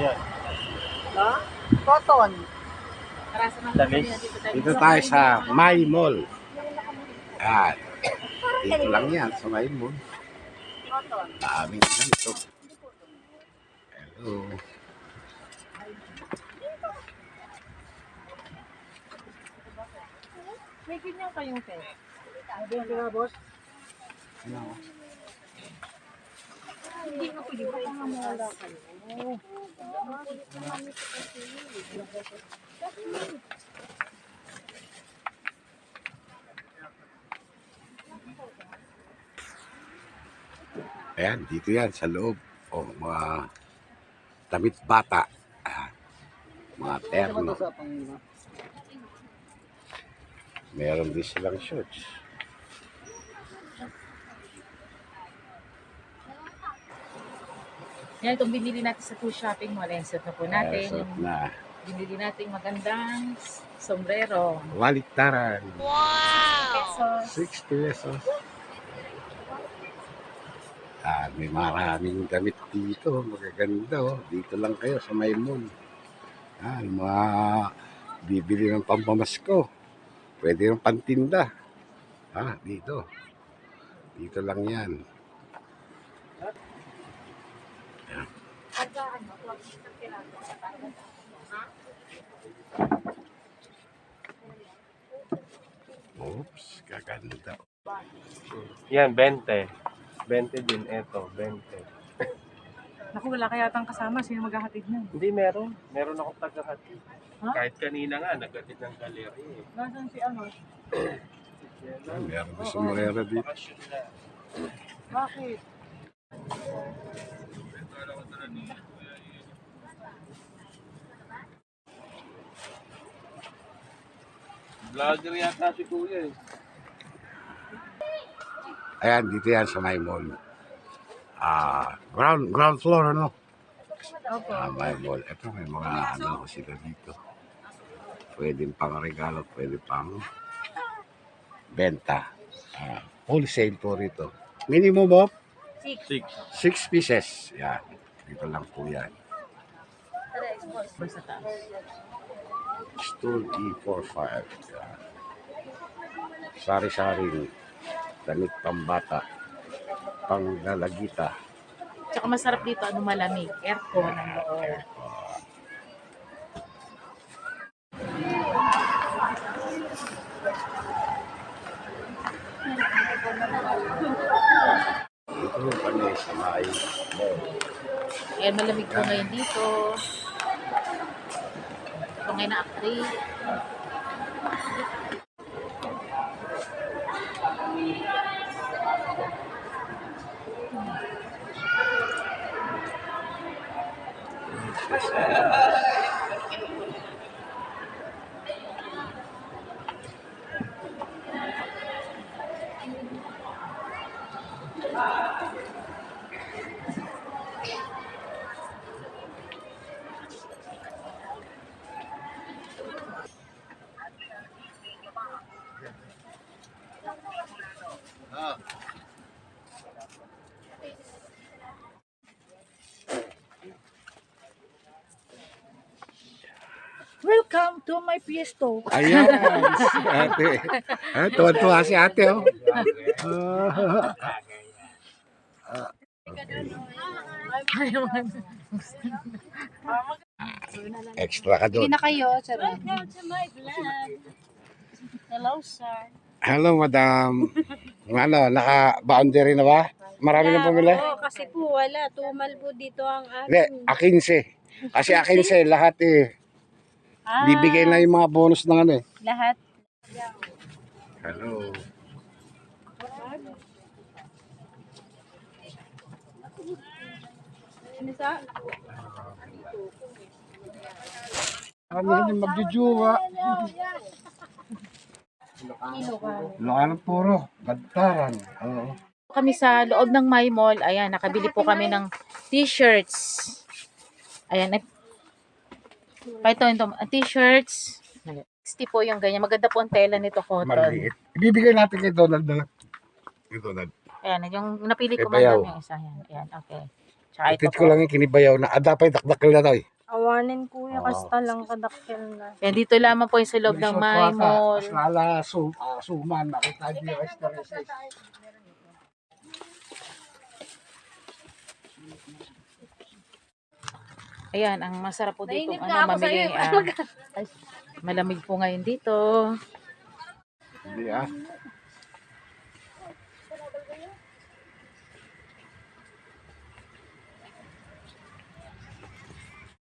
Ayan. Ha? Cotton. Tamis. Dito tayo sa My Mall. Yan. Dito lang yan sa My Mall. Cotton. Daming ganito. Hello. May ganyan kayong pet. Ano yung nga, boss? Ano? Hindi nga pwede. Baka nga mawala kayo. Ayan, dito yan sa loob. O, mga damit bata. Ayan. Mga terno. Meron din silang shorts. Yan, itong binili natin sa True Shopping Mall. Ayan, suot na po natin. Ayan, suot na. binili natin magandang sombrero. Waliktaran. Pesos. 60 pesos. Ah, may maraming damit dito. Magaganda oh. Dito lang kayo sa may mall. Ah, mga bibili ng pampamasko. Pwede yung pantinda. Ah, dito. Dito lang yan. Oops, kaganda. Yan, 20. 20 din. Ito, 20. Naku, wala kaya tang kasama. Sino maghahatid niyan? Hindi, meron. Meron akong tagahatid. Ha? Kahit kanina nga, naghatid ng galeri. eh. Nasaan si ano? Ah, meron din sombrero dito. Bakasyon na. Bakit? Vlogger yata si Kuya eh. Ayan, dito yan sa my mall. Ah, ground ground floor ano? Opo. Ah, my mall. Ito may mga ano sila dito. Pwede pang regalo, pwede pang benta. Ah, wholesale po rito. Minimum of Six. 6 pieces. Yan. Dito lang po yan. Stool E45. Yan. Sari-sari. Damit pambata. Panglalagita. Tsaka masarap dito, ano malamig. Aircon ang loob. Ito kami sa may mall. Ayan, malamig po ngayon dito. Ito ngayon na Akri. Welcome to my piesto. Ayan, si ate. Ah, tuwan-tuwa si ate, oh. Ah, extra ka doon. na kayo, sir. Welcome to my vlog. Hello, sir. Hello, madam. Ano, naka-boundary na ba? Marami na bumili? Oo, kasi po wala. Tumal po dito ang Hindi, akin. akinse. Kasi akinse, lahat eh. Ah, Bibigay na yung mga bonus ng ano eh. Lahat. Hello. Ano sa? Kami hindi magjujuwa. Lokan puro. Gantaran. Oo. Kami sa loob ng My Mall. Ayan, nakabili po kami ng t-shirts. Ayan, ito, ito, ah, t-shirts. 60 po yung ganyan. Maganda po ang tela nito, cotton. Maliit. Ibibigay natin kay Donald na. Kay Donald. Ayan, yung napili ko Kay man Bayaw. yung isa. Ayan, ayan, okay. Tsaka ito Itit ko lang yung kinibayaw na adapay dakdakil na to eh. Awanin kuya, Oo. kasta lang kadakkel na. Yan, dito lamang po yung sa loob ng My Mall. Lala su, ah, suman, nakita niyo yung restaurant. Ayan, ang masarap po dito Nainip ano, nga ako mamili. sa'yo, eh. ah, ay, malamig po ngayon dito. Hindi ah.